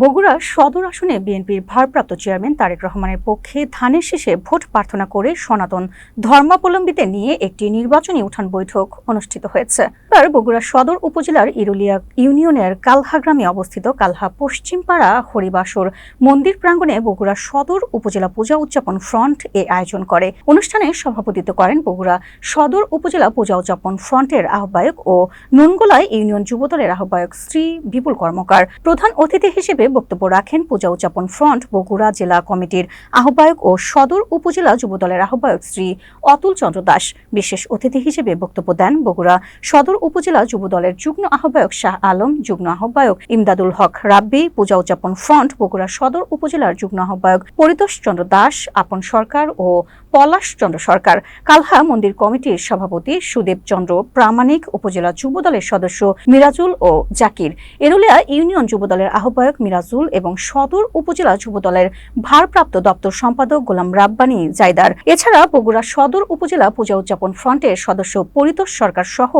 বগুড়া সদর আসনে বিএনপির ভারপ্রাপ্ত চেয়ারম্যান তারেক রহমানের পক্ষে ধানের শেষে ভোট প্রার্থনা করে সনাতন ধর্মাবলম্বীদের নিয়ে একটি নির্বাচনী উঠান বৈঠক অনুষ্ঠিত হয়েছে। এবার বগুড়া সদর উপজেলার ইরুলিয়া ইউনিয়নের কালহা গ্রামে অবস্থিত কালহা পশ্চিমপাড়া হরিবাসর মন্দির প্রাঙ্গণে বগুড়া সদর উপজেলা পূজা উদযাপন ফ্রন্ট এ আয়োজন করে। অনুষ্ঠানে সভাপতিত্ব করেন বগুড়া সদর উপজেলা পূজা উদযাপন ফ্রন্টের আহ্বায়ক ও নুনগোলায় ইউনিয়ন যুবদলের আহ্বায়ক শ্রী বিপুল কর্মকার। প্রধান অতিথি হিসেবে বক্তব্য রাখেন পূজা উদযাপন ফ্রন্ট বগুড়া জেলা কমিটির আহ্বায়ক ও সদর উপজেলা যুবদলের আহ্বায়ক শ্রী অতুল চন্দ্র দাস। বিশেষ অতিথি হিসেবে বক্তব্য দেন বগুড়া সদর উপজেলা যুবদলের যুগ্ম আহ্বায়ক শাহ আলম, যুগ্ম আহ্বায়ক ইমদাদুল হক রাব্বি, পূজা উদযাপন ফ্রন্ট বগুড়া সদর উপজেলার যুগ্ম আহ্বায়ক পরিতোষ চন্দ্র দাস, আপন সরকার ও পলাশ চন্দ্র সরকার। কালহা মন্দির কমিটির সভাপতি সুদেব চন্দ্র প্রামাণিক উপজেলা যুবদলের সদস্য মিরাজুল ও জাকির। এরুলিয়া ইউনিয়ন যুবদলের আহ্বায়ক মিরাজুল এবং সদর উপজেলা যুবদলের ভারপ্রাপ্ত দপ্তর সম্পাদক গোলাম রাব্বানি জায়দার। এছাড়া বগুড়া সদর উপজেলা পূজা উদযাপন ফ্রন্টের সদস্য পরিতোষ সরকার সহ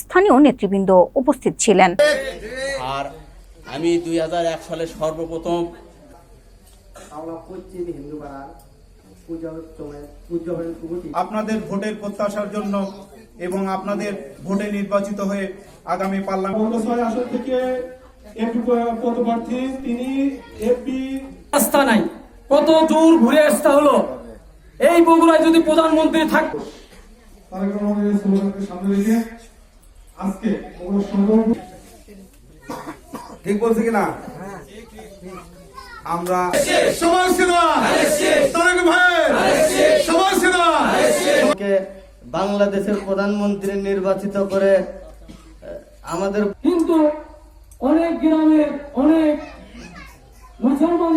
স্থানীয় নেতৃবৃন্দ উপস্থিত ছিলেন। আর আমি দুই সালে সর্বপ্রথম আমরা পশ্চিম হিন্দু আপনাদের ভোটের প্রত্যাশার জন্য এবং আপনাদের ভোটে নির্বাচিত হয়ে আগামী পার্লামেন্ট আসন থেকে এমপি পদপ্রার্থী তিনি এমপি রাস্তা নাই। কত দূর ঘুরে আসতে হলো? এই বগুড়ায় যদি প্রধানমন্ত্রী থাক তারেক রহমানের স্লোগানকে সামনে রেখে আজকে ঠিক বলছি কিনা আমরা কে বাংলাদেশের প্রধানমন্ত্রী নির্বাচিত করে আমাদের কিন্তু অনেক গ্রামের অনেক মুসলমান